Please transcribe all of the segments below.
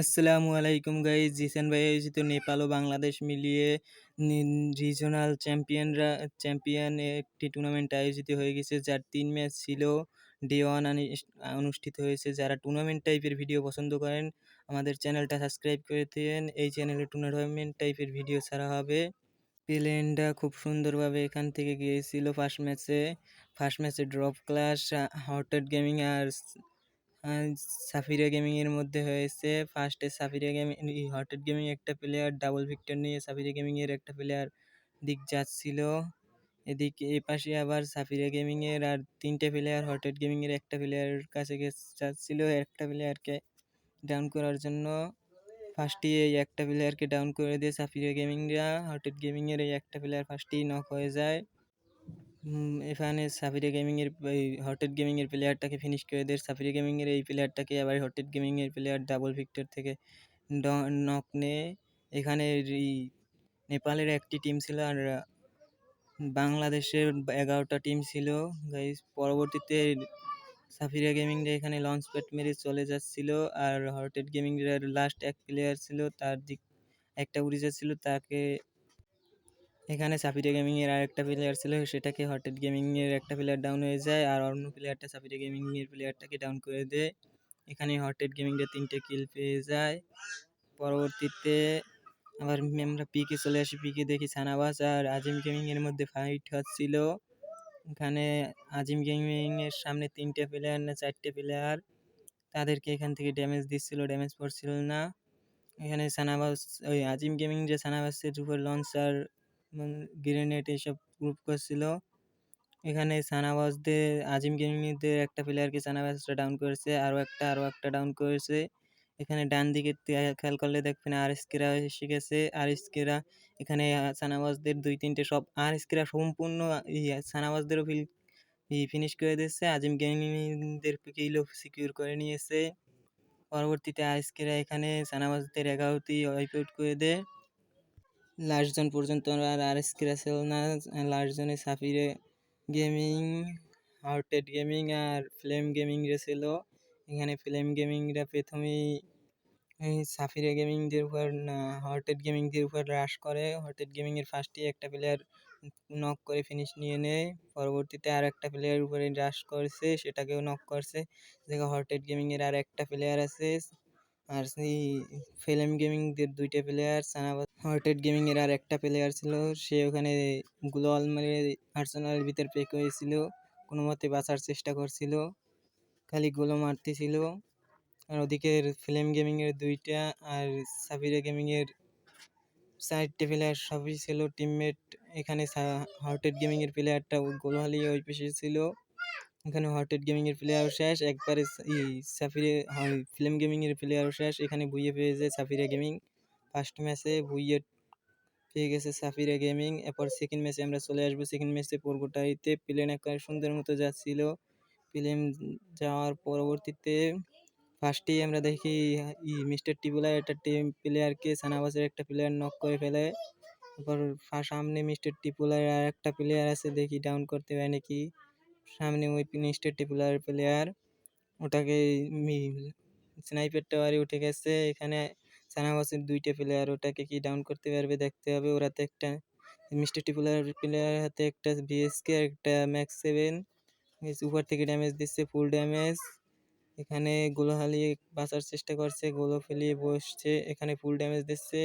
আসসালামু আলাইকুম গাইজ জিসান ভাই আয়োজিত নেপাল ও বাংলাদেশ মিলিয়ে রিজনাল চ্যাম্পিয়নরা চ্যাম্পিয়ন একটি টুর্নামেন্ট আয়োজিত হয়ে গেছে, যার তিন ম্যাচ ছিল। ডে ওয়ান অনুষ্ঠিত হয়েছে। যারা টুর্নামেন্ট টাইপের ভিডিও পছন্দ করেন, আমাদের চ্যানেলটা সাবস্ক্রাইব করে দিন এই চ্যানেলে টুর্নামেন্ট টাইপের ভিডিও ছাড়া হবে। প্লেনটা খুব সুন্দরভাবে এখান থেকে গিয়েছিল ফার্স্ট ম্যাচে ফার্স্ট ম্যাচে ড্রপ ক্লাস হটেড গেমিং আর সাফিরা গেমিংয়ের মধ্যে হয়েছে। ফার্স্টে সাফিরা গেমিং হটেড গেমিং একটা প্লেয়ার ডাবল ভিক্টর নিয়ে সাফিরা গেমিংয়ের একটা প্লেয়ার দিক যাচ্ছিল। এদিকে, এ পাশে আবার সাফিরা গেমিংয়ের আর তিনটে প্লেয়ার হটেড গেমিংয়ের একটা প্লেয়ারের কাছে যাচ্ছিল একটা প্লেয়ারকে ডাউন করার জন্য। ফার্স্টই এই একটা প্লেয়ারকে ডাউন করে দিয়ে সাফিরা গেমিংরা হটেড গেমিংয়ের এই একটা প্লেয়ার ফার্স্টেই নক হয়ে যায়। এখানে সাফিরা গেমিংয়ের এই হটেড গেমিংয়ের প্লেয়ারটাকে ফিনিশ করে দেয় সাফিরা গেমিংয়ের এই প্লেয়ারটাকে আবার হটেড গেমিংয়ের প্লেয়ার ডাবল ভিক্টর থেকে নক নেয় এখানে এই নেপালের একটি টিম ছিল আর, বাংলাদেশের এগারোটা টিম ছিল। গাইস পরবর্তীতে সাফিরা গেমিংরা এখানে লঞ্চ প্যাড মেরে চলে যাচ্ছিল আর হটেড গেমিংয়ের লাস্ট এক প্লেয়ার ছিল। তার দিক, একটা উড়ে যাচ্ছিল তাকে এখানে সাফিরা গেমিংয়ের আর একটা প্লেয়ার ছিল, সেটাকে হটেড গেমিংয়ের একটা প্লেয়ার ডাউন হয়ে যায়, আর অন্য প্লেয়ারটা সাফিরা গেমিংয়ের প্লেয়ারটাকে ডাউন করে দেয়। এখানে হটেড গেমিংটা তিনটে কিল পেয়ে যায়। পরবর্তীতে আবার আমরা পিকে চলে আসি, পিকে দেখি সানাবাস আর আজিম গেমিংয়ের মধ্যে ফাইট হচ্ছিল। এখানে আজিম গেমিংয়ের সামনে তিনটে প্লেয়ার না চারটে প্লেয়ার তাদেরকে এখান থেকে ড্যামেজ দিচ্ছিল ড্যামেজ পড়ছিল না। এখানে সানাবাস ওই আজিম গেমিং যে সানাবাসের উপর লঞ্চার গ্রেনেড এসব গ্রুপ করছিল। এখানে সানাবাজদের, আজিম গেমিংদের একটা প্লেয়ারকে সানাবাজটা ডাউন করেছে, আরও একটা আরও একটা ডাউন করেছে। এখানে ডান দিকে খেয়াল করলে দেখবেন আর এসকেরা এসে গেছে আর এসকেরা এখানে সানাবাজদের দুই, তিনটে সব আর এসকেরা সম্পূর্ণ সানাবাজদেরও ফিল ফিনিশ করে দিচ্ছে আজিম গেমিংদের কিলও সিকিউর করে নিয়েছে। পরবর্তীতে আর এসকেরা এখানে সানাবাজদের এগারোতেই ওয়াইপ আউট করে দেয়। লাস্ট জন পর্যন্ত আর আর এস ছিল না লাস্ট জনে সাফিরে গেমিং হার্টেড গেমিং আর ফ্লেম গেমিং ছিল। এখানে ফ্লেম গেমিংরা প্রথমেই সাফিরে গেমিংদের উপর হটেড গেমিংদের উপর রাশ করে। হটেড গেমিংয়ের ফার্স্টেই একটা প্লেয়ার নক করে ফিনিশ নিয়ে নেয়। পরবর্তীতে আর একটা প্লেয়ার উপরে রাশ করছে, সেটাকেও নক করছে। দেখো হটেড গেমিংয়ের আর একটা প্লেয়ার আছে। আর সেই ফিল্ম গেমিংদের দুইটা প্লেয়ার সানাবাদ হর্টেড গেমিংয়ের আর একটা প্লেয়ার ছিল। সে ওখানে গ্লোয়াল মারে আর্সেনালের ভিতর পেক হয়েছিল। কোনো মতে বাঁচার চেষ্টা করছিল। খালি গোলো মারতেছিল। আর ওদিকে ফিল্ম গেমিংয়ের দুইটা আর সাফিরা গেমিংয়ের চারটে প্লেয়ার সবই ছিল। টিমমেট এখানে হর্টেড গেমিংয়ের প্লেয়ারটা গোলো হালিয়ে ওই পেশে ছিল। এখানে হটেড গেমিংয়ের প্লেয়ারও শেষ। একবারে সাফিরে ফিল্ম গেমিংয়ের প্লেয়ারও শেষ। এখানে বুইয়ে পেয়েছে সাফিরা গেমিং ফার্স্ট ম্যাচে বুইয়ে পেয়ে গেছে সাফিরা গেমিং এরপর সেকেন্ড ম্যাচে আমরা চলে আসব। সেকেন্ড ম্যাচে পর্বটাইতে প্লেন একবার সুন্দর মতো যাচ্ছিল। প্লেন যাওয়ার পরবর্তীতে ফার্স্টেই আমরা দেখি, ই মিস্টার টিবুলার একটা টিম প্লেয়ারকে সানাবাসের একটা প্লেয়ার নক করে ফেলে। এরপর সামনে মিস্টার টিপুলার আর একটা প্লেয়ার আছে, দেখি ডাউন করতে পারে নাকি। সামনে ওই স্টেট টিপুলার প্লেয়ার ওটাকে স্নাইপার টাওয়ারে উঠে গেছে। এখানে সানাবাসের দুইটা প্লেয়ার ওটাকে কি ডাউন করতে পারবে দেখতে হবে। ওরা তো একটা মিস্টার টিপুলার প্লেয়ার হাতে একটা বিএসকে একটা ম্যাক্স সেভেন উপর থেকে ড্যামেজ দিচ্ছে ফুল ড্যামেজ এখানে গোলো হালিয়ে বাঁচার চেষ্টা করছে গোলো ফেলিয়ে বসছে। এখানে ফুল ড্যামেজ দিচ্ছে।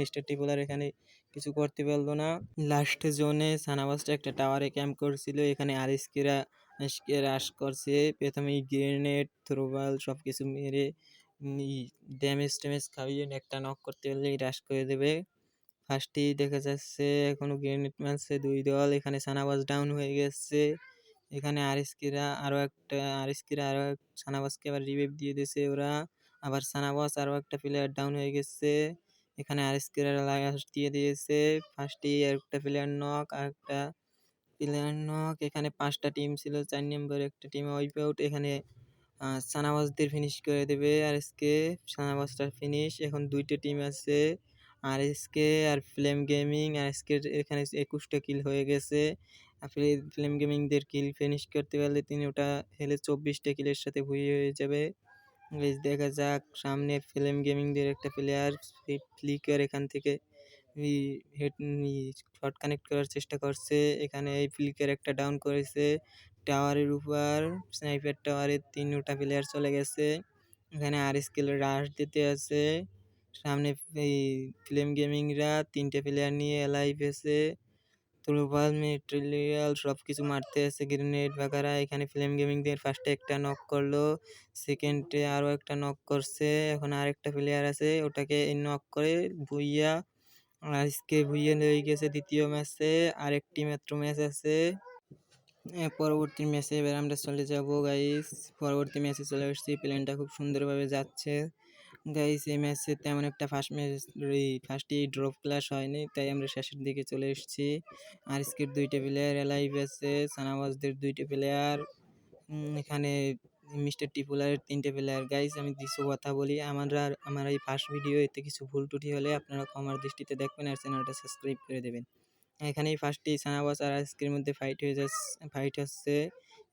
মিস্টার টিপুলার এখানে কিছু করতে পারল না। লাস্ট জোনে সানাবাসটা একটা টাওয়ারে ক্যাম্প করছিল। এখানে আরিসকিরা রাশ করছে। প্রথমে গ্রেনেড থ্রোবাল সব কিছু মেরে ড্যামেজ ট্যামেজ খাইয়ে একটা নক করতে পারলেই রাশ করে দেবে। ফার্স্টেই দেখা যাচ্ছে এখনও গ্রেনেড মারছে দুই দল। এখানে সানাবাস ডাউন হয়ে গেছে। এখানে আরিসকিরা আরও একটা আরিসকিরা আরও সানাবাসকে আবার রিভাইভ দিয়ে দিয়েছে ওরা। আবার সানাবাস আরও একটা প্লেয়ার ডাউন হয়ে গেছে। এখানে দিয়ে দিয়েছে। ফার্স্টেই একটা প্লেয়ার নক আর একটা প্লেয়ার নক এখানে পাঁচটা টিম ছিল, চার নম্বর একটা টিম ওয়াইপ আউট এখানে সানাবাসদের ফিনিশ করে দেবে আর এসকে সানাবাসটার ফিনিশ এখন দুইটা টিম আছে আর এসকে আর ফ্লেম গেমিং আর এসকে এখানে একুশটা কিল হয়ে গেছে। ফ্লেম গেমিংদের কিল ফিনিশ করতে পারলে তিনি ওটা হেলে চব্বিশটা কিলের সাথে ভুইয়ে হয়ে যাবে। গাইস দেখা যাক। সামনে ফ্লেম গেমিং দের একটা প্লেয়ার ফ্লিকার এখান থেকে হেড শট কানেক্ট করার চেষ্টা করছে। এখানে এই ফ্লিকার একটা ডাউন করেছে। টাওয়ারের উপর স্নাইপার টাওয়ারের তিনটা প্লেয়ার চলে গেছে। এখানে আর স্কেল রাশ দিতে আছে। সামনে এই ফ্লেম গেমিংরা তিনটে প্লেয়ার নিয়ে এলাইভ আছে সব কিছু মারতে আছে গ্রেনেড বাগারা, এখানে ফ্লেম গেমিং দের ফার্স্টে একটা নক করল সেকেন্ডে আরও একটা নক করছে, এখন আরেকটা প্লেয়ার আছে, ওটাকে নক করে ভুইয়া, আজকে ভুইয়া হয়ে গেছে দ্বিতীয় ম্যাচে আরেকটি মাত্র ম্যাচ আছে পরবর্তী ম্যাচে এবার আমরা চলে যাব গাইস পরবর্তী ম্যাচে চলে এসেছি প্লেনটা খুব সুন্দরভাবে যাচ্ছে। গাইস এই ম্যাচে তেমন একটা ফার্স্ট ম্যাচ ফার্স্টেই ড্রপ ক্লাস হয়নি, তাই আমরা শেষের দিকে চলে এসেছি। আর স্কির দুইটা প্লেয়ার এলাইভ আছে সানাবাজদের দুইটা প্লেয়ার এখানে মিস্টার টিপুলারের তিনটে প্লেয়ার গাইস আমি কিছু কথা বলি, আমরা, আমার এই ফার্স্ট ভিডিও এতে কিছু ভুল ত্রুটি হলে আপনারা ক্ষমার দৃষ্টিতে দেখবেন আর চ্যানেলটা সাবস্ক্রাইব করে দেবেন। এখানেই ফার্স্টেই সানাবাস আর আজকের মধ্যে ফাইট হয়ে যাচ্ছে ফাইট হচ্ছে।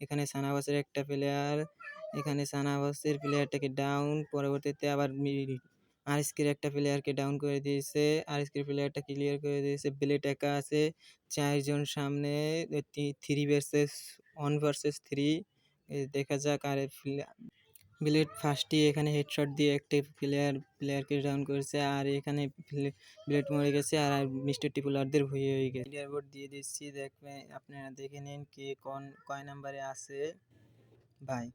এখানে সানাবাসের একটা প্লেয়ার এখানে সানাবাসের প্লেয়ারটাকে ডাউন পরবর্তীতে আবার আরএসকের একটা প্লেয়ারকে ডাউন করে দিয়েছে। আরএসকের প্লেয়ারটা ক্লিয়ার করে দিয়েছে। ব্লেড একা আছে। চারজন সামনে three versus one versus three দেখা যাক আর ব্লেড ফার্স্টই এখানে হেডশট দিয়ে একটা প্লেয়ার প্লেয়ারকে ডাউন করেছে। আর এখানে ব্লেড মরে গেছে আর মিস্টার টিপুলারদের ভুয়ে হয়ে গেছে। প্লেয়ার বোর্ড দিয়ে দিচ্ছি। দেখবেন, আপনারা দেখে নিন কে কোন, কয় নাম্বারে আছে। ভাই